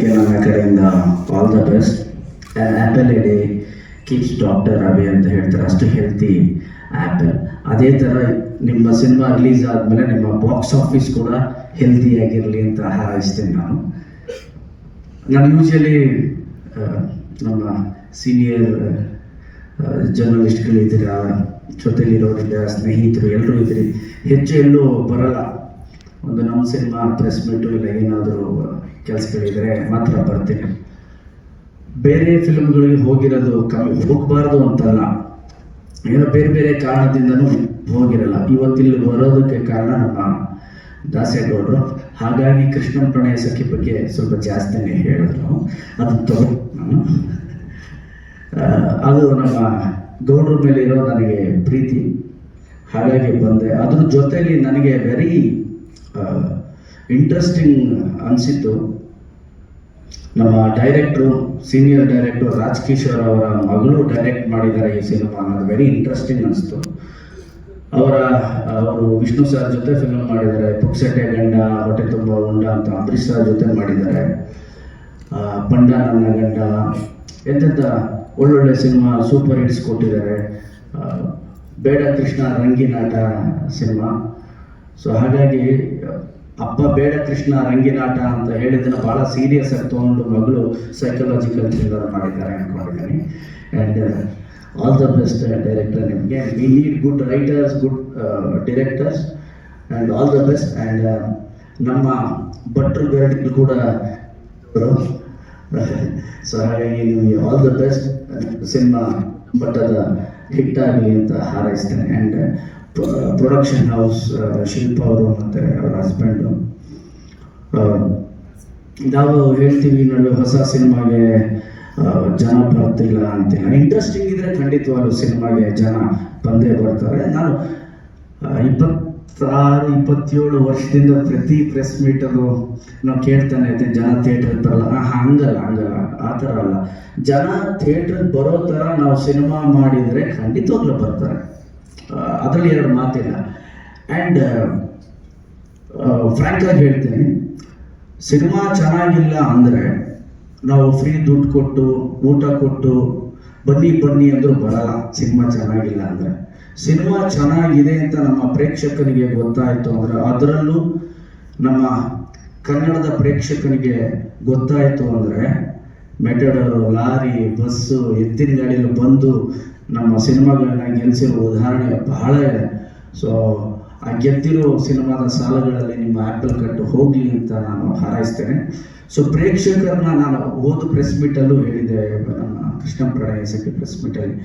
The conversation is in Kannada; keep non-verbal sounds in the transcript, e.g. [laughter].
ನನ್ನ ಕಡೆಯಿಂದ all the best apple a day keeps doctor Ravi ಅಂತ ಹೇಳ್ತಾರೆ. ಅಷ್ಟು ಹೆಲ್ತಿ ಆ್ಯಪಲ್ ಅದೇ ಥರ ನಿಮ್ಮ ಸಿನಿಮಾ ರಿಲೀಸ್ ಆದಮೇಲೆ ನಿಮ್ಮ ಬಾಕ್ಸ್ ಆಫೀಸ್ ಕೂಡ ಹೆಲ್ತಿಯಾಗಿರಲಿ ಅಂತ ಹಾರೈಸ್ತೇನೆ ನಾನು. ನಾನು ಯೂಶಲಿ ನಮ್ಮ ಸೀನಿಯರ್ ಜರ್ನಲಿಸ್ಟ್ಗಳಿದ್ದೀರಾ ಜೊತೆಲಿರೋರಿದ್ದೀರಾ ಸ್ನೇಹಿತರು ಎಲ್ಲರೂ ಇದ್ದೀರಿ. ಹೆಚ್ಚು ಎಲ್ಲೂ ಬರಲ್ಲ. ಒಂದು ನಮ್ಮ ಸಿನಿಮಾ ಪ್ರೆಸ್ ಮೀಟು ಇಲ್ಲ ಏನಾದರೂ ಕೆಲಸಗಳಿದ್ರೆ ಮಾತ್ರ ಬರ್ತೀನಿ. ಬೇರೆ ಫಿಲ್ಮ್ಗಳಿಗೆ ಹೋಗಿರೋದು ಕಮ್ಮಿ, ಹೋಗಬಾರ್ದು ಅಂತಲ್ಲ. ಏನೋ ಬೇರೆ ಬೇರೆ ಕಾರಣದಿಂದನೂ ಹೋಗಿರಲ್ಲ. ಇವತ್ತಿಲ್ಲಿ ಬರೋದಕ್ಕೆ ಕಾರಣ ನಮ್ಮ ದಾಸೇಗೌಡರು ಹಾಗಾಗಿ ಕೃಷ್ಣನ್ ಪ್ರಣಯ ಸಖಿ ಬಗ್ಗೆ ಸ್ವಲ್ಪ ಜಾಸ್ತಿನೇ ಹೇಳಿದ್ರು. ಅದು ತಗೋ ನಾನು ಅದು ನಮ್ಮ ಗೌಡ್ರ ಮೇಲೆ ಇರೋ ನನಗೆ ಪ್ರೀತಿ. ಹಾಗಾಗಿ ಬಂದೆ. ಅದ್ರ ಜೊತೆಯಲ್ಲಿ ನನಗೆ ವೆರಿ ಇಂಟ್ರೆಸ್ಟಿಂಗ್ ಅನಿಸಿತ್ತು. ನಮ್ಮ director senior director Raj Kishore ಅವರ ಮಗಳು ಡೈರೆಕ್ಟ್ ಮಾಡಿದ್ದಾರೆ ಈ ಸಿನಿಮಾ ಅನ್ನೋದು ವೆರಿ ಇಂಟ್ರೆಸ್ಟಿಂಗ್ ಅನಿಸ್ತು ಅವರ, ಅವರು ವಿಷ್ಣು ಸರ್ ಜೊತೆ ಫಿಲ್ಮ್ ಮಾಡಿದ್ದಾರೆ. ಪುಕ್ಸಟೆ ಗಂಡ, ಹೊಟ್ಟೆ ತುಂಬ ಉಂಡ ಅಂತ ಅಂಬರೀಷ್ ಸರ್ ಜೊತೆ ಮಾಡಿದ್ದಾರೆ. ಪಂಡ ನನ್ನ ಗಂಡ ಎಂತೆಂಥ ಒಳ್ಳೊಳ್ಳೆ ಸಿನಿಮಾ ಸೂಪರ್ ಹಿಟ್ಸ್ ಕೊಟ್ಟಿದ್ದಾರೆ. ಬೇಡ ಕೃಷ್ಣ ರಂಗಿನಾಟ ಸಿನಿಮಾ ಸೊ ಹಾಗಾಗಿ ಅಪ್ಪ ಬೇಡ ಕೃಷ್ಣ, ರಂಗಿನಾಟ ಅಂತ ಹೇಳಿದ್ದನ್ನು ಭಾಳ ಸೀರಿಯಸ್ ಆಗಿ ತೊಗೊಂಡು ಮಗಳು ಸೈಕಲಾಜಿಕಲ್ ಥ್ರಿಲ್ಲರ್ ಮಾಡಿದ್ದಾರೆ ಅನ್ಕೊಂಡಿದ್ದೀನಿ. And all the best director ನಿಮಗೆ. We need good writers good directors and all the best and ನಮ್ಮ ಭಟ್ರು ಗರಡಿಗಳು ಕೂಡ ಸೊ [laughs] ಹಾಗಾಗಿ ನಿಮಗೆ ಆಲ್ ದ ಬೆಸ್ಟ್ ಸಿನಿಮಾ ಮಟ್ಟದ ಹಿಟ್ ಆಗಲಿ ಅಂತ ಹಾರೈಸ್ತೇನೆ. ಆ್ಯಂಡ್ ಪ್ರೊಡಕ್ಷನ್ ಹೌಸ್ ಶಿಲ್ಪ ಅವರು ಮತ್ತು ಅವರ ಹಸ್ಬೆಂಡು ನಾವು ಹೇಳ್ತೀವಿ ನಾವು ಹೊಸ ಸಿನಿಮಾಗೆ ಜನ ಬರ್ತಿಲ್ಲ ಅಂತಿಲ್ಲ. ಇಂಟ್ರೆಸ್ಟಿಂಗ್ ಇದ್ರೆ ಖಂಡಿತವಾಗ್ಲೂ ಸಿನಿಮಾಗೆ ಜನ ಬಂದೇ ಬರ್ತಾರೆ. ನಾನು ಇಪ್ಪತ್ತಾರು, ಇಪ್ಪತ್ತೇಳು ವರ್ಷದಿಂದ ಪ್ರತಿ ಪ್ರೆಸ್ ಮೀಟಲ್ಲೂ ನಾವು ಕೇಳ್ತಾನೆ ಇರ್ತೀನಿ ಜನ ಥಿಯೇಟರ್ ಬರಲ್ಲ ಹಂಗಲ್ಲ ಹಂಗಲ್ಲ, ಆ ಥರ ಅಲ್ಲ. ಜನ ಥಿಯೇಟರ್ ಬರೋ ಥರ ನಾವು ಸಿನಿಮಾ ಮಾಡಿದರೆ ಖಂಡಿತವಾಗ್ಲೂ ಬರ್ತಾರೆ. ಅದರಲ್ಲಿ ಎರಡು ಮಾತಿಲ್ಲ. ಆ್ಯಂಡ್ ಫ್ರ್ಯಾಂಕ್ ಆಗಿ ಹೇಳ್ತೀನಿ, ಸಿನಿಮಾ ಚೆನ್ನಾಗಿಲ್ಲ ಅಂದರೆ ನಾವು ಫ್ರೀ ದುಡ್ಡು ಕೊಟ್ಟು, ಊಟ ಕೊಟ್ಟು, ಬನ್ನಿ ಬನ್ನಿ ಅಂದರೂ ಬರಲ್ಲ ಸಿನಿಮಾ ಚೆನ್ನಾಗಿಲ್ಲ ಅಂದರೆ. ಸಿನಿಮಾ ಚೆನ್ನಾಗಿದೆ ಅಂತ ನಮ್ಮ ಪ್ರೇಕ್ಷಕನಿಗೆ ಗೊತ್ತಾಯಿತು ಅಂದರೆ ಅದರಲ್ಲೂ ನಮ್ಮ ಕನ್ನಡದ ಪ್ರೇಕ್ಷಕನಿಗೆ ಗೊತ್ತಾಯಿತು ಅಂದರೆ ಮೆಟಡರು ಲಾರಿ, ಬಸ್ಸು, ಎತ್ತಿನ ಗಾಡಿಯಲ್ಲಿ ಬಂದು ನಮ್ಮ ಸಿನಿಮಾಗಳನ್ನ ಗೆಲ್ಲಿಸಿರೋ ಉದಾಹರಣೆ ಬಹಳ ಇದೆ. ಸೊ ಆ ಗೆದ್ದಿರೋ ಸಿನಿಮಾದ ಸಾಲಗಳಲ್ಲಿ ನಿಮ್ಮ ಆ್ಯಪಲ್ ಕಟ್ಟು ಹೋಗಲಿ ಅಂತ ನಾನು ಹಾರೈಸ್ತೇನೆ. ಸೊ ಪ್ರೇಕ್ಷಕರನ್ನ ನಾನು ಹೋದ ಪ್ರೆಸ್ ಮೀಟಲ್ಲೂ ಹೇಳಿದ್ದೆ, ನಮ್ಮ ಕೃಷ್ಣ ಪ್ರಣಯ ಸಖಿ ಪ್ರೆಸ್ ಮೀಟಲ್ಲಿ.